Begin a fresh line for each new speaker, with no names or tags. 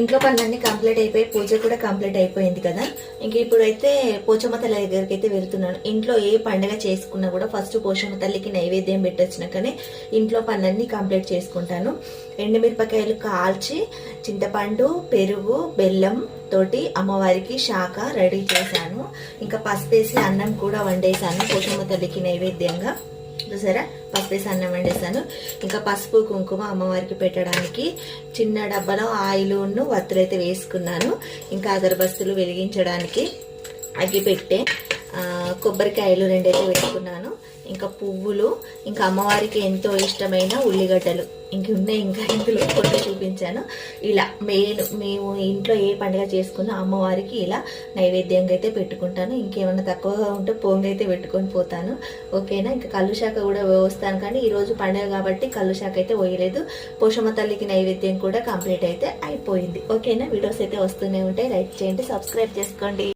ఇంట్లో పనులన్నీ కంప్లీట్ అయిపోయి పూజ కూడా కంప్లీట్ అయిపోయింది కదా. ఇంక ఇప్పుడైతే పోచమ్మ తల్లి దగ్గరికి అయితే వెళ్తున్నాను. ఇంట్లో ఏ పండగ చేసుకున్నా కూడా ఫస్ట్ పోచమ్మ తల్లికి నైవేద్యం పెట్టొచ్చినాకనే ఇంట్లో పనులన్నీ కంప్లీట్ చేసుకుంటాను. ఎండుమిరపకాయలు కాల్చి చింతపండు పెరుగు బెల్లం తోటి అమ్మవారికి శాఖ రెడీ చేశాను. ఇంకా పసుపేసి అన్నం కూడా వండేసాను పోషమ్మ తల్లికి నైవేద్యంగా. చూసారా? వేసి అన్నం వండేసాను ఇంకా పసుపు కుంకుమ అమ్మవారికి పెట్టడానికి చిన్న డబ్బాలో ఆయిల్ను వత్తులైతే వేసుకున్నాను. ఇంకా అగరబస్తులు వెలిగించడానికి అగ్గి పెట్టే కొబ్బరికాయలు రెండైతే పెట్టుకున్నాను. ఇంకా పువ్వులు ఇంకా అమ్మవారికి ఎంతో ఇష్టమైన ఉల్లిగడ్డలు. ఇంక ఉన్నాయి ఇంకా ఇందులో కొన్ని చూపించాను. ఇలా మెయిన్ మేము ఇంట్లో ఏ పండుగ చేసుకున్నా అమ్మవారికి ఇలా నైవేద్యంగా అయితే పెట్టుకుంటాను. ఇంకేమైనా తక్కువగా ఉంటే పొంగి అయితే పెట్టుకొని పోతాను. ఓకేనా? ఇంకా కళ్ళు శాఖ కూడా వస్తాను కానీ ఈరోజు పండుగ కాబట్టి కళ్ళు శాఖ అయితే పోయలేదు. పోషమ్మ తల్లికి నైవేద్యం కూడా కంప్లీట్ అయితే అయిపోయింది. ఓకేనా? వీడియోస్ అయితే వస్తూనే ఉంటాయి. లైక్ చేయండి సబ్స్క్రైబ్ చేసుకోండి.